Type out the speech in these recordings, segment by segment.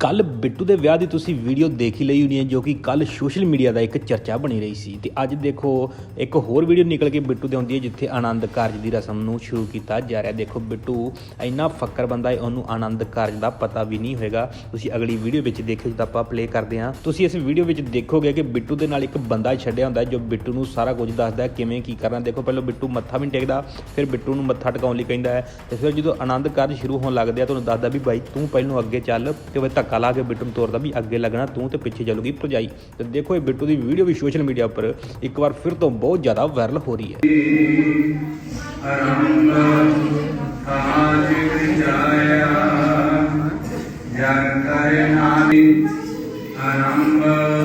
ਕੱਲ ਬਿੱਟੂ ਦੇ ਵਿਆਹ ਦੀ ਤੁਸੀਂ ਵੀਡੀਓ ਦੇਖ ਹੀ ਲਈ ਹੋਣੀ ਹੈ, ਜੋ ਕਿ ਕੱਲ ਸੋਸ਼ਲ ਮੀਡੀਆ ਦਾ ਇੱਕ ਚਰਚਾ ਬਣੀ ਰਹੀ ਸੀ। ਤੇ ਅੱਜ ਦੇਖੋ, ਇੱਕ ਹੋਰ ਵੀਡੀਓ ਨਿਕਲ ਕੇ ਬਿੱਟੂ ਦੇ ਆਉਂਦੀ ਹੈ, ਜਿੱਥੇ ਆਨੰਦ ਕਾਰਜ ਦੀ ਰਸਮ ਨੂੰ ਸ਼ੁਰੂ ਕੀਤਾ ਜਾ ਰਿਹਾ। ਦੇਖੋ ਬਿੱਟੂ, ਇੰਨਾ ਫੱਕਰ ਬੰਦਾ ਹੈ, ਉਹਨੂੰ ਆਨੰਦ ਕਾਰਜ ਦਾ ਪਤਾ ਵੀ ਨਹੀਂ ਹੋਏਗਾ। ਤੁਸੀਂ ਅਗਲੀ ਵੀਡੀਓ ਵਿੱਚ ਦੇਖਿਓ, ਜਦੋਂ ਆਪਾਂ ਪਲੇ ਕਰਦੇ ਹਾਂ। ਤੁਸੀਂ ਇਸ ਵੀਡੀਓ ਵਿੱਚ ਦੇਖੋਗੇ ਕਿ ਬਿੱਟੂ ਦੇ ਨਾਲ ਇੱਕ ਬੰਦਾ ਛੱਡਿਆ ਹੁੰਦਾ ਜੋ ਬਿੱਟੂ ਨੂੰ ਸਾਰਾ ਕੁਝ ਦੱਸਦਾ ਹੈ, ਕਿਵੇਂ ਕੀ ਕਰਨਾ। ਦੇਖੋ, ਪਹਿਲਾਂ ਬਿੱਟੂ ਮੱਥਾ ਵੀ ਨਹੀਂ ਟੇਕਦਾ, ਫਿਰ ਬਿੱਟੂ ਨੂੰ ਮੱਥਾ ਟਿਕਾਉਣ ਲਈ ਕਹਿੰਦਾ ਹੈ। ਤੇ ਫਿਰ ਜਦੋਂ ਆਨੰਦ ਕਾਰਜ ਸ਼ੁਰੂ ਹੋਣ ਲੱਗਦੇ ਆ, ਤੁਹਾਨੂੰ ਦੱਸਦਾ ਵੀ ਬਾਈ ਤੂੰ ਪਹਿਲਾਂ ਅੱਗੇ ਚੱਲ, ਤੇ ਫਿਰ ਧੱਕਾ ਲਾ ਕੇ ਬਿੱਟੂ ਨੂੰ ਤੋਰਦਾ ਵੀ ਅੱਗੇ ਲੱਗਣਾ ਤੂੰ ਤੇ ਪਿੱਛੇ ਚੱਲੂਗੀ ਭਰਜਾਈ ਤੇ ਦੇਖੋ ਇਹ ਬਿੱਟੂ ਦੀ ਵੀਡੀਓ ਵੀ ਸੋਸ਼ਲ ਮੀਡੀਆ ਉੱਪਰ ਇੱਕ ਵਾਰ ਫਿਰ ਤੋਂ ਬਹੁਤ ਜ਼ਿਆਦਾ ਵਾਇਰਲ ਹੋ ਰਹੀ ਹੈ ਆਰੰਭ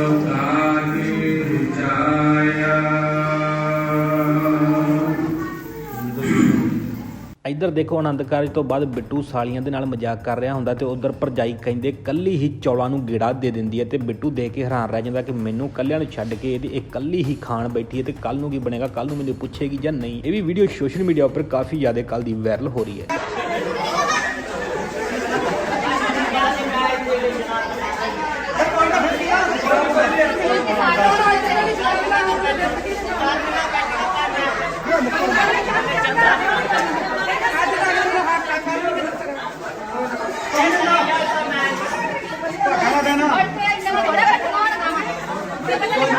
ਇੱਧਰ ਦੇਖੋ ਆਨੰਦ ਕਾਰਜ ਤੋਂ ਬਾਅਦ ਬਿੱਟੂ ਸਾਲੀਆਂ ਦੇ ਨਾਲ ਮਜ਼ਾਕ ਕਰ ਰਿਹਾ ਹੁੰਦਾ ਤੇ ਉਧਰ ਪਰਜਾਈ ਕਹਿੰਦੇ, ਕੱਲੀ ਹੀ ਚੌਲਾਂ ਨੂੰ ਗੇੜਾ ਦੇ ਦਿੰਦੀ ਹੈ। ਤੇ ਬਿੱਟੂ ਦੇ ਕੇ ਹੈਰਾਨ ਰਹਿ ਜਾਂਦਾ ਕਿ ਮੈਨੂੰ ਕੱਲਿਆਂ ਨੂੰ ਛੱਡ ਕੇ ਇਹ ਇਕੱਲੀ ਹੀ ਖਾਣ ਬੈਠੀ ਹੈ ਤੇ ਕੱਲ ਨੂੰ ਕੀ ਬਣੇਗਾ? ਕੱਲ ਨੂੰ ਮੈਨੂੰ ਪੁੱਛੇਗੀ ਜਾਂ ਨਹੀਂ? ਇਹ ਵੀ ਵੀਡੀਓ ਸੋਸ਼ਲ ਮੀਡੀਆ ਉੱਪਰ ਕਾਫੀ ਜ਼ਿਆਦਾ ਕੱਲ ਦੀ ਵਾਇਰਲ ਹੋ ਰਹੀ ਹੈ। ¡Vaya, vaya, vaya!